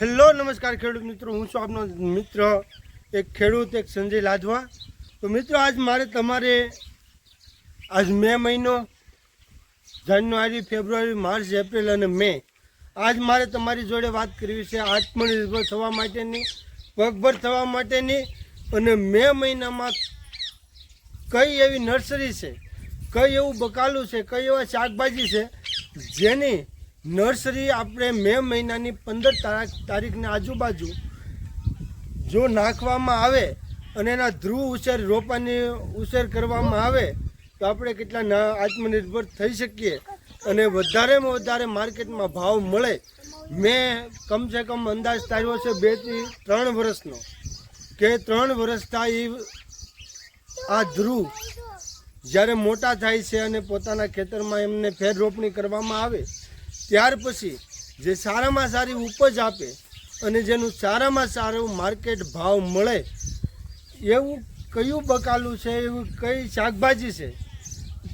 Hello, નમસ્કાર ખેડૂત મિત્રો. હું છું આપનો મિત્ર, એક ખેડૂત, એક સંજય લાધવા. તો મિત્રો, આજ મારે તમારે, આજ મે મહિનો, જાન્યુઆરી, ફેબ્રુઆરી, માર્ચ, એપ્રિલ અને મે, આજ મારે તમારી જોડે વાત કરવી છે આત્મનિર્ભર થવા માટેની, પગભર થવા માટેની અને મે મહિનામાં કઈ એવી નર્સરી છે, કઈ એવું બકાલું છે, કઈ એવા શાકભાજી છે, જેની નર્સરી આપણે મે મહિનાની પંદર તારીખ તારીખની આજુબાજુ જો નાખવામાં આવે અને એના ધ્રુવ ઉછેર, રોપાની ઉછેર કરવામાં આવે, તો આપણે કેટલા આત્મનિર્ભર થઈ શકીએ અને વધારેમાં વધારે માર્કેટમાં ભાવ મળે. મેં કમસે કમ અંદાજ તાર્યો છે બેથી ત્રણ વર્ષનો કે ત્રણ વર્ષ થાય એ આ ધ્રુવ જ્યારે મોટા થાય છે અને પોતાના ખેતરમાં એમને ફેર રોપણી કરવામાં આવે ત્યાર પછી જે સારામાં સારી ઉપજ આપે અને જેનું સારામાં સારું માર્કેટ ભાવ મળે, એવું કયું બકાલું છે, એવું કઈ શાકભાજી છે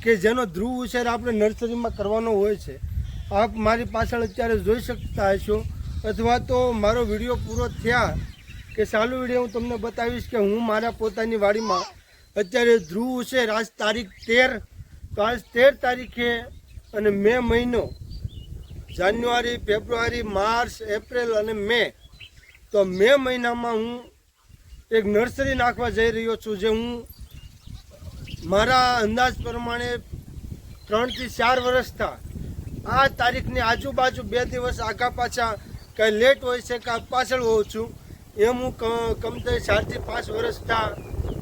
કે જેનો ધ્રુવ ઉછેર આપણે નર્સરીમાં કરવાનો હોય છે? આપ મારી પાછળ અત્યારે જોઈ શકતા હશો અથવા તો મારો વીડિયો પૂરો થયા કે ચાલુ વીડિયો હું તમને બતાવીશ કે હું મારા પોતાની વાડીમાં અત્યારે ધ્રુવ ઉછેર આજ તારીખ તેર, તો આજ તેર તારીખે અને મે મહિનો જાન્યુઆરી, ફેબ્રુઆરી, માર્ચ, એપ્રિલ અને મે. તો મે મહિનામાં હું એક નર્સરી નાખવા જઈ રહ્યો છું જે હું મારા અંદાજ પ્રમાણે ત્રણથી ચાર વર્ષતા આ તારીખની આજુબાજુ બે દિવસ આગા પાછા કંઈ લેટ હોય છે કાં પાછળ હોઉં છું, એમ હું કમતે ચારથી પાંચ વર્ષતા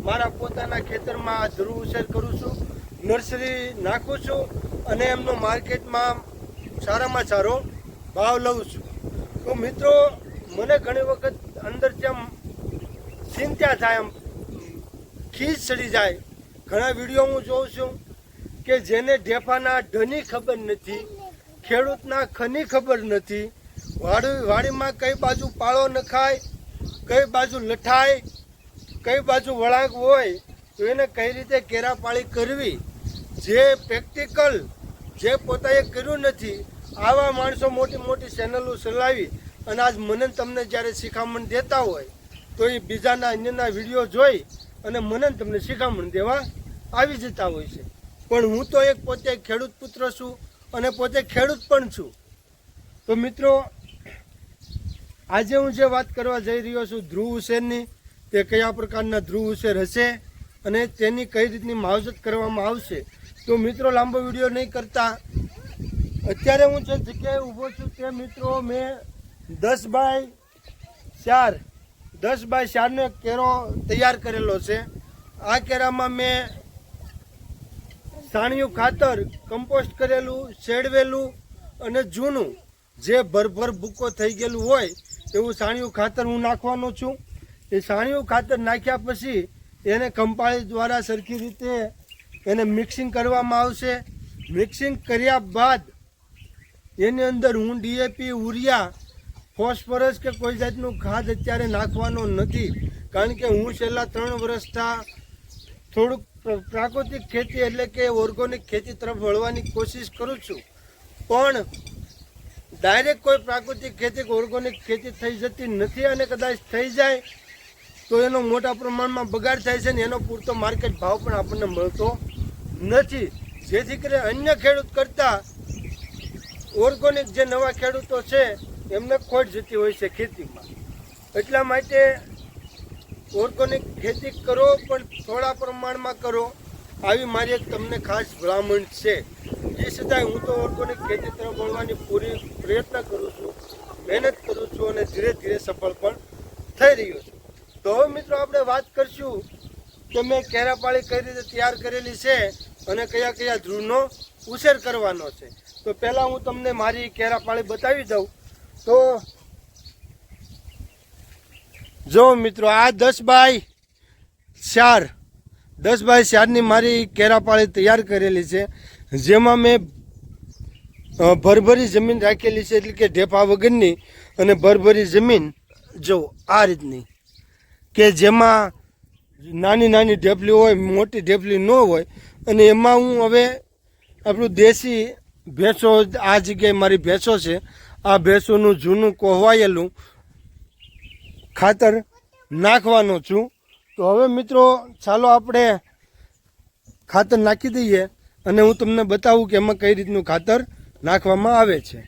મારા પોતાના ખેતરમાં ધ્રુવ ઉછેર કરું છું, નર્સરી નાખું છું અને એમનો માર્કેટમાં સારામાં સારો ભાવ લઉં છું. તો મિત્રો, મને ઘણી વખત અંદરથી આમ ચિંતા થાય, એમ ખીજ ચડી જાય. ઘણા વીડિયો હું જોઉં છું કે જેને ઢેફાના ઢની ખબર નથી, ખેડૂતના ખની ખબર નથી, વાડી, વાડીમાં કઈ બાજુ પાળો નખાય, કઈ બાજુ લઠાય, કઈ બાજુ વળાંક હોય, તો એને કઈ રીતે કેરાપાળી કરવી? જે પ્રેક્ટિકલ, જે પોતાએ કર્યું નથી આવા માણસો મોટી મોટી ચેનલો ચલાવી અને આજ મને તમને જ્યારે શિખામણ દેતા હોય, તો એ બીજાના અન્યના વીડિયો જોઈ અને મને તમને શિખામણ દેવા આવી જતા હોય છે. પણ હું તો એક પોતે ખેડૂત પુત્ર છું અને પોતે ખેડૂત પણ છું. તો મિત્રો, આજે હું જે વાત કરવા જઈ રહ્યો છું, ધ્રુવ હુસેનની, તે કયા પ્રકારના ધ્રુવ હુસેન હશે અને તેની કઈ રીતની માવજત કરવામાં આવશે, તો મિત્રો લાંબો વીડિયો નહીં કરતા. અત્યારે હું જે જગ્યાએ ઊભો છું તે મિત્રો મેં દસ બાય ચાર, દસ બાય ચારનો કેરો તૈયાર કરેલો છે. આ કેરામાં મેં સાણિયું ખાતર કમ્પોસ્ટ કરેલું, શેડવેલું અને જૂનું જે ભરભર ભૂકો થઈ ગયેલું હોય એવું સાણિયું ખાતર હું નાખવાનો છું. એ સાણિયું ખાતર નાખ્યા પછી એને કંપાળી દ્વારા સરખી રીતે એને મિક્સિંગ કરવામાં આવશે. મિક્સિંગ કર્યા બાદ એની અંદર હું ડીએપી ઉરિયા, ફોસ્ફરસ કે કોઈ જાતનું ખાદ અત્યારે નાખવાનો નથી. કારણ કે હું છેલ્લા ત્રણ વર્ષથી થોડુંક પ્ર- પ્રાકૃતિક ખેતી એટલે કે ઓર્ગોનિક ખેતી તરફ વળવાની કોશિશ કરું છું. પણ ડાયરેક્ટ કોઈ પ્રાકૃતિક ખેતી ઓર્ગોનિક ખેતી થઈ જતી નથી અને કદાચ થઈ જાય, તો એનો મોટા પ્રમાણમાં બગાડ થાય છે ને એનો પૂરતો માર્કેટ ભાવ પણ આપણને મળતો નથી. જેથી કરીને અન્ય ખેડૂત કરતાં ઓર્ગોનિક જે નવા ખેડૂતો છે, એમને ખોટ જતી હોય છે ખેતીમાં. એટલા માટે ઓર્ગોનિક ખેતી કરો, પણ થોડા પ્રમાણમાં કરો. આવી મારી એક તમને ખાસ ભલામણ છે. એ છતાંય હું તો ઓર્ગોનિક ખેતી તરફ વળવાની પૂરી પ્રયત્ન કરું છું, મહેનત કરું છું અને ધીરે ધીરે સફળ પણ થઈ રહ્યો છું. તો હવે મિત્રો આપણે વાત કરશું કે મેં કેરાપાળી કઈ રીતે તૈયાર કરેલી છે અને કયા કયા ધ્રુવનો ઉછેર કરવાનો છે. તો પહેલાં હું તમને મારી કેરાપાળી બતાવી દઉં. તો જો મિત્રો, આ દસ બાય ચાર, દસ બાય ચારની મારી કેરાપાળી તૈયાર કરેલી છે. જેમાં મેં ભરભરી જમીન રાખેલી છે, એટલે કે ઢેફા વગરની અને ભરભરી જમીન, જો, આ રીતની. કે જેમાં નાની નાની ઢેફલી હોય, મોટી ઢેફલી ન હોય, અને એમાં હું હવે આપણું દેશી ભેંસો આ જગ્યાએ મારી ભેંસો છે. આ ભેંસોનું જૂનું કોહવાયેલું ખાતર નાખવાનો છું. તો હવે મિત્રો, ચાલો આપણે ખાતર નાખી દઈએ અને હું તમને બતાવું કે એમાં કઈ રીતનું ખાતર નાખવામાં આવે છે.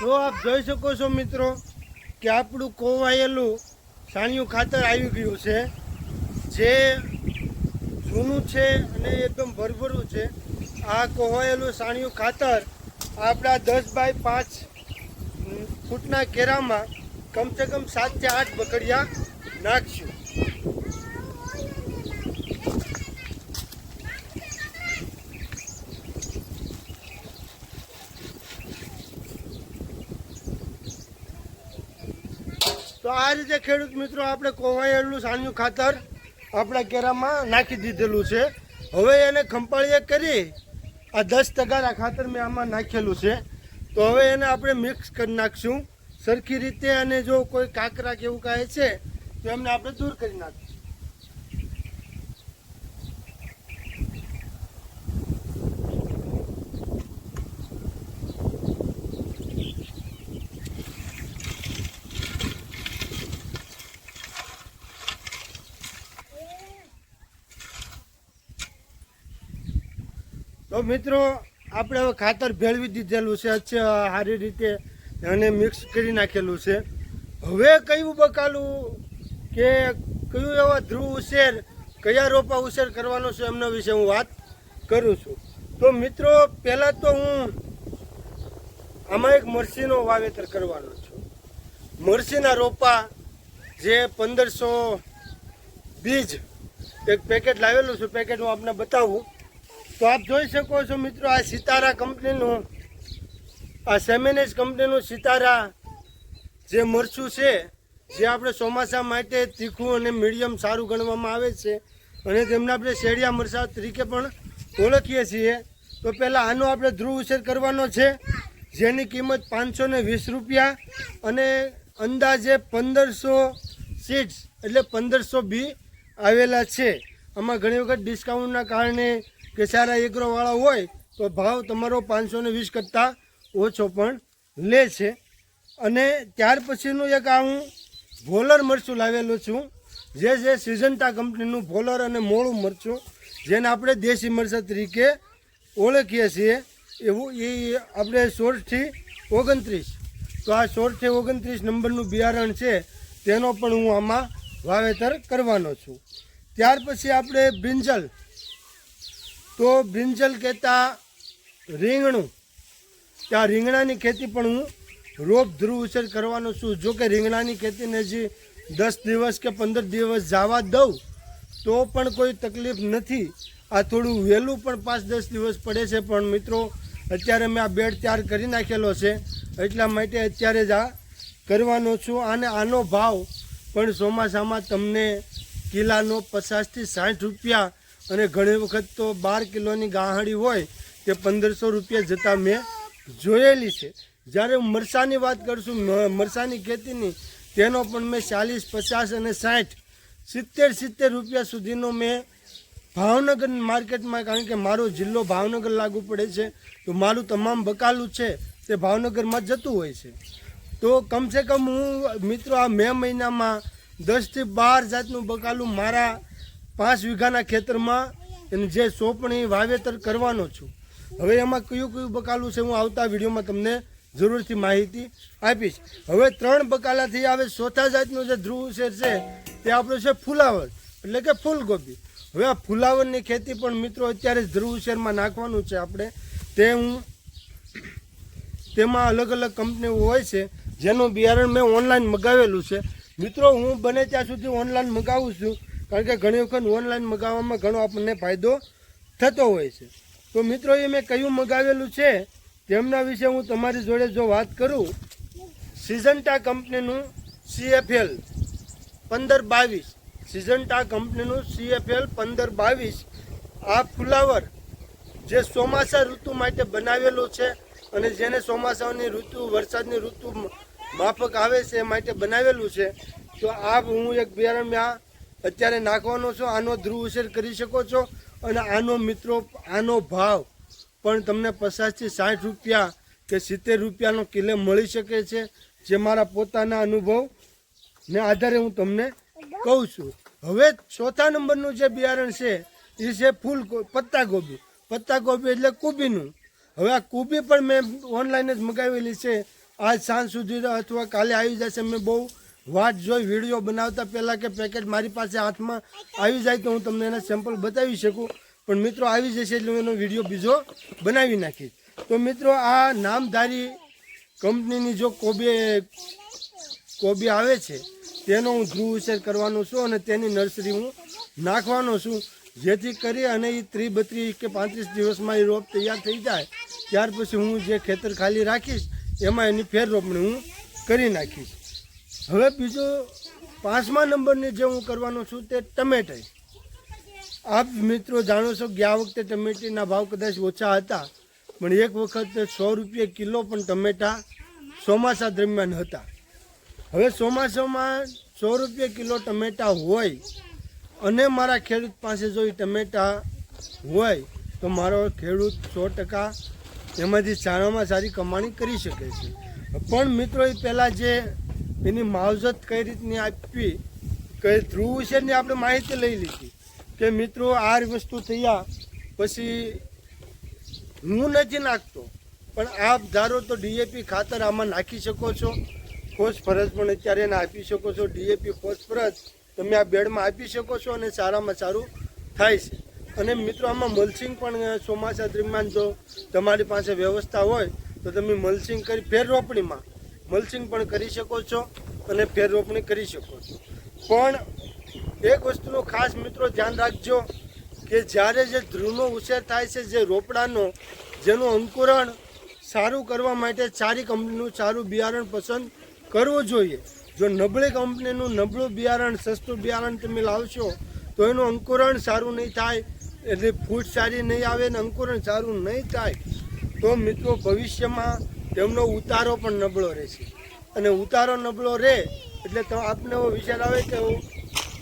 તો આપ જોઈ શકો છો મિત્રો કે આપણું કોવાયેલું સાણિયું ખાતર આવી ગયું છે. જે જૂનું છે અને એકદમ ભરભરું છે. આ કોવાયેલું સાણિયું ખાતર આપણા દસ બાય પાંચ ફૂટના કેરામાં કમસે કમ સાતથી આઠ બકડિયા નાખશું. તો આ રીતે ખેડૂત મિત્રો આપણે કોવાયેલું સાણિયું ખાતર આપણા કેરામાં નાખી દીધેલું છે. હવે એને ખંપાળીએ કરી આ દસ ટકાના ખાતર મેં આમાં નાખેલું છે. તો હવે એને આપણે મિક્સ કરી નાખશું. સરખી રીતે અને જો કોઈ કાંકરા કે એવું કાંઈ છે, તો એમને આપણે દૂર કરી નાખીશું. તો મિત્રો, આપણે હવે ખાતર ભેળવી દીધેલું છે, અચ્છે, સારી રીતે અને મિક્સ કરી નાખેલું છે. હવે કયું બકાલું કે કયું એવા ધ્રુવ ઉછેર, કયા રોપા ઉછેર કરવાનો છે એમના વિશે હું વાત કરું છું. તો મિત્રો, પહેલાં તો હું આમાં એક મરસીનો વાવેતર કરવાનો છું. મરસીના રોપા જે પંદરસો બીજ એક પેકેટ લાવેલું છું. પેકેટ હું આપને બતાવું. તો આપ જોઈ શકો છો મિત્રો આ સિતારા કંપનીનું, આ સેમેનેજ કંપનીનું સિતારા જે મરચું છે, જે આપણે ચોમાસા માટે તીખું અને મીડિયમ સારું ગણવામાં આવે છે અને તેમને આપણે શેડિયા મરચા તરીકે પણ ઓળખીએ છીએ, તો પહેલાં આનો આપણે ધ્રુવ ઉછેર કરવાનો છે, જેની કિંમત પાંચસો ને વીસ રૂપિયા અને અંદાજે પંદરસો સીટ્સ એટલે પંદરસો બી આવેલા છે. આમાં ઘણી વખત ડિસ્કાઉન્ટના કારણે કે સારા એગ્રોવાળા હોય તો ભાવ તમારો પાંચસો ને વીસ કરતાં ઓછો પણ લે છે. અને ત્યાર પછીનું એક આ હું ભોલર મરચું લાવેલું છું. જે છે સિઝન્ટા કંપનીનું ભોલર અને મોળું મરચું, જેને આપણે દેશી મરચા તરીકે ઓળખીએ છીએ. એવું એ આપણે સોળથી ઓગણત્રીસ. તો આ સોળથી ઓગણત્રીસ નંબરનું બિયારણ છે, તેનો પણ હું આમાં વાવેતર કરવાનો છું. ત્યાર પછી આપણે બ્રિંજલ તો બ્રિંજલ કહેતા રીંગણું. ત્યાં રીંગણાની ખેતી પણ હું રોપ ધ્રુવ ઉછેર કરવાનો છું. જો કે રીંગણાની ખેતીને હજી દસ દિવસ કે પંદર દિવસ જવા દઉં, તો પણ કોઈ તકલીફ નથી. આ થોડું વહેલું પણ પાંચ દસ દિવસ પડે છે, પણ મિત્રો, અત્યારે મેં આ બેડ તૈયાર કરી નાખેલો છે. એટલા માટે અત્યારે જ આ કરવાનો છું. અને આનો ભાવ પણ ચોમાસામાં તમને કિલાનો પચાસથી સાઠ રૂપિયા અને ઘણી વખત તો બાર કિલોની ગાહડી હોય તે પંદરસો રૂપિયા જતાં મેં જોયેલી છે. જ્યારે હું મરસાની વાત કરશું મ- મરસાની ખેતીની, તેનો પણ મેં ચાલીસ, પચાસ અને સાઠ, સિત્તેર સિત્તેર રૂપિયા સુધીનો મેં ભાવનગર માર્કેટમાં, કારણ કે મારો જિલ્લો ભાવનગર લાગુ પડે છે, તો મારું તમામ બકાલું છે તે ભાવનગરમાં જતું હોય છે. તો કમસે કમ હું, મિત્રો, આ મે મહિનામાં દસથી બાર જાતનું બકાલું મારા પાંચ વીઘાના ખેતરમાં એને જે સોંપણી વાવેતર કરવાનો છું. હવે એમાં કયું કયું બકાલું છે હું આવતા વિડીયોમાં તમને જરૂરથી માહિતી આપીશ. હવે ત્રણ બકાલાથી આવે ચોથા જાતનું જે ધ્રુવ શેર છે તે આપણું છે ફુલાવર, એટલે કે ફૂલગોબી હવે આ ફુલાવરની ખેતી પણ મિત્રો અત્યારે ધ્રુવ શેરમાં નાખવાનું છે આપણે. તે હું તેમાં અલગ અલગ કંપનીઓ હોય છે, જેનું બિયારણ મેં ઓનલાઈન મગાવેલું છે. મિત્રો, હું બને ત્યાં સુધી ઓનલાઈન મગાવું છું. કારણ કે ઘણી વખત ઓનલાઈન મગાવવામાં ઘણો આપણને ફાયદો થતો હોય છે. તો મિત્રો, એ મેં કયું મગાવેલું છે, તેમના વિશે હું તમારી જોડે જો વાત કરું સિઝન્ટા કંપનીનું સીએફએલ પંદર બાવીસ. સિઝન્ટા કંપનીનું સીએફએલ પંદર બાવીસ. આ ફુલાવર જે ચોમાસા ઋતુ માટે બનાવેલું છે અને જેને ચોમાસાની ઋતુ, વરસાદની ઋતુ માફક આવે છે એ માટે બનાવેલું છે, તો આ હું એક બિયારણ મેં આ અત્યારે નાખવાનો છો, આનો ધ્રુવ ઉછેર કરી શકો છો અને આનો મિત્રો, આનો ભાવ પણ તમને પચાસથી સાઠ રૂપિયા કે સિત્તેર રૂપિયાનો કિલો મળી શકે છે, જે મારા પોતાના અનુભવ ને આધારે હું તમને કહું છું. હવે ચોથા નંબરનું જે બિયારણ છે, એ છે ફૂલ પત્તાગોબી. પત્તા ગોબી પત્તા ગોબી એટલે કુબીનું. હવે આ કુબી પણ મેં ઓનલાઈન જ મગાવેલી છે. આજ સાંજ સુધી અથવા કાલે આવી જશે, મેં બહુ વાટ જોઈ વીડિયો બનાવતા પહેલાં કે પેકેટ મારી પાસે હાથમાં આવી જાય તો હું તમને એના સેમ્પલ બતાવી શકું. પણ મિત્રો, આવી જશે એટલે હું એનો વીડિયો બીજો બનાવી નાખીશ. તો મિત્રો, આ નામધારી કંપનીની જો કોબી કોબી આવે છે, તેનો હું ધ્રુવ ઉછેર કરવાનો છું અને તેની નર્સરી હું નાખવાનો છું. જેથી કરી અને એ ત્રી બત્રીસ કે પાંત્રીસ દિવસમાં એ રોપ તૈયાર થઈ જાય. ત્યાર પછી હું જે ખેતર ખાલી રાખીશ, એમાં એની ફેર રોપણી હું કરી નાખીશ. હવે બીજું પાંચમા નંબરની જે હું કરવાનો છું તે ટમેટાઈ આપ મિત્રો જાણો છો ગયા વખતે ટમેટીના ભાવ કદાચ ઓછા હતા, પણ એક વખત સો રૂપિયા કિલો પણ ટમેટા ચોમાસા દરમિયાન હતા. હવે ચોમાસામાં સો રૂપિયા કિલો ટમેટા હોય અને મારા ખેડૂત પાસે જો એ ટમેટા હોય, તો મારો ખેડૂત સો ટકા એમાંથી સારામાં સારી કમાણી કરી શકે છે. પણ મિત્રો, એ પહેલાં જે એની માવજત કઈ રીતની આપવી, કઈ ધ્રુવ વિશેની આપણે માહિતી લઈ લીધી કે મિત્રો આ વસ્તુ થયા પછી હું નથી નાખતો, પણ આપ ધારો તો ડીએપી ખાતર આમાં નાખી શકો છો ફોસ્ફરસ પણ અત્યારે એને આપી શકો છો ડીએપી ફોસ્ફરસ તમે આ બેડમાં આપી શકો છો અને સારામાં સારું થાય છે. અને મિત્રો આમાં મલસિંગ પણ ચોમાસા દરમિયાન જો તમારી પાસે વ્યવસ્થા હોય તો તમે મલ્સિંગ કરી ફેર રોપણીમાં મલ્ચિંગ પણ કરી શકો છો અને ફેર રોપણી કરી શકો છો. પણ એક વસ્તુનું ખાસ મિત્રો ધ્યાન રાખજો કે જ્યારે જે ધ્રુવનો ઉછેર થાય છે, જે રોપડાનો, જેનું અંકુરણ સારું કરવા માટે સારી કંપનીનું સારું બિયારણ પસંદ કરવું જોઈએ. જો નબળી કંપનીનું નબળું બિયારણ, સસ્તું બિયારણ તમે લાવશો, તો એનું અંકુરણ સારું નહીં થાય, એટલે ફૂટ સારી નહીં આવે ને અંકુરણ સારું નહીં થાય. તો મિત્રો ભવિષ્યમાં તેમનો ઉતારો પણ નબળો રહેશે. અને ઉતારો નબળો રહે એટલે તો આપને એવો વિચાર આવે કે હું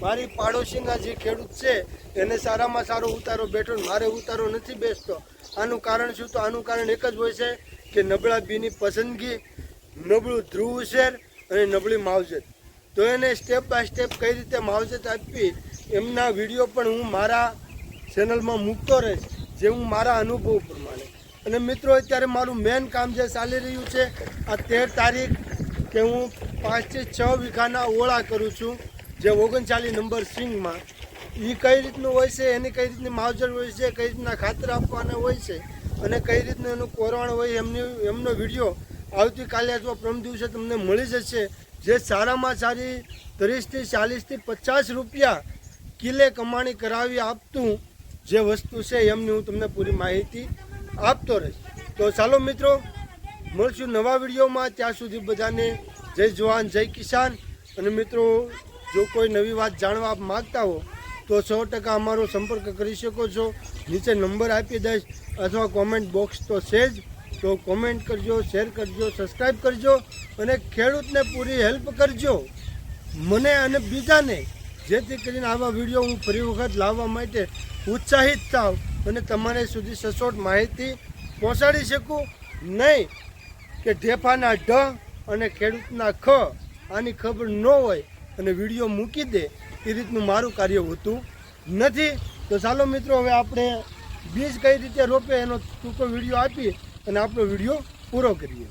મારી પાડોશીના જે ખેડૂત છે, એને સારામાં સારો ઉતારો બેઠો મારે ઉતારો નથી બેસતો. આનું કારણ શું? તો આનું કારણ એક જ હોય છે કે નબળા બીની પસંદગી, નબળું ધ્રુવ ઉછેર અને નબળી માવજત. તો એને સ્ટેપ બાય સ્ટેપ કઈ રીતે માવજત આપવી? એમના વીડિયો પણ હું મારા ચેનલમાં મૂકતો રહીશ, જે હું મારા અનુભવ અને મિત્રો, અત્યારે મારું મેન કામ જે ચાલી રહ્યું છે, આ તેર તારીખ કે હું પાંચથી છ વીઘાના ઓળા કરું છું, જે ઓગણચાલીસ નંબર સિંગમાં. એ કઈ રીતનું હોય છે, એની કઈ રીતની માવજત હોય છે, કઈ રીતના ખાતર આપવાના હોય છે, અને કઈ રીતનું એનું કોરવાણ હોય એમની, એમનો વીડિયો આવતીકાલે અથવા પ્રમ દિવસે તમને મળી જશે, જે સારામાં સારી ત્રીસથી ચાલીસથી પચાસ રૂપિયા કિલે કમાણી કરાવી આપતું જે વસ્તુ છે, એમની હું તમને પૂરી માહિતી આપતો રહીશ તો ચાલો મિત્રો, મળશું નવા વિડીયોમાં. ત્યાં સુધી બધાને જય જવાન, જય કિસાન. અને મિત્રો, જો કોઈ નવી વાત જાણવા માગતા હો, તો સો ટકા અમારો સંપર્ક કરી શકો છો. નીચે નંબર આપી દઈશ અથવા કોમેન્ટ બોક્સ તો છે જ. તો કોમેન્ટ કરજો શેર કરજો સબસ્ક્રાઈબ કરજો અને ખેડૂતને પૂરી હેલ્પ કરજો. મને અને બીજાને જેથી કરીને આવા વીડિયો હું ફરી વખત લાવવા માટે ઉત્સાહિત થાવ. અને તમારે સુધી સચોટ માહિતી પહોંચાડી શકું? નહીં. કે ઢેફાના ઢ અને ખેડૂતના ખ આની ખબર ન હોય અને વીડિયો મૂકી દે, એ રીતનું મારું કાર્ય હોતું નથી. તો ચાલો મિત્રો, હવે આપણે બીજ કઈ રીતે રોપે એનો ટૂંકો વીડિયો આપી અને આપણો વીડિયો પૂરો કરીએ.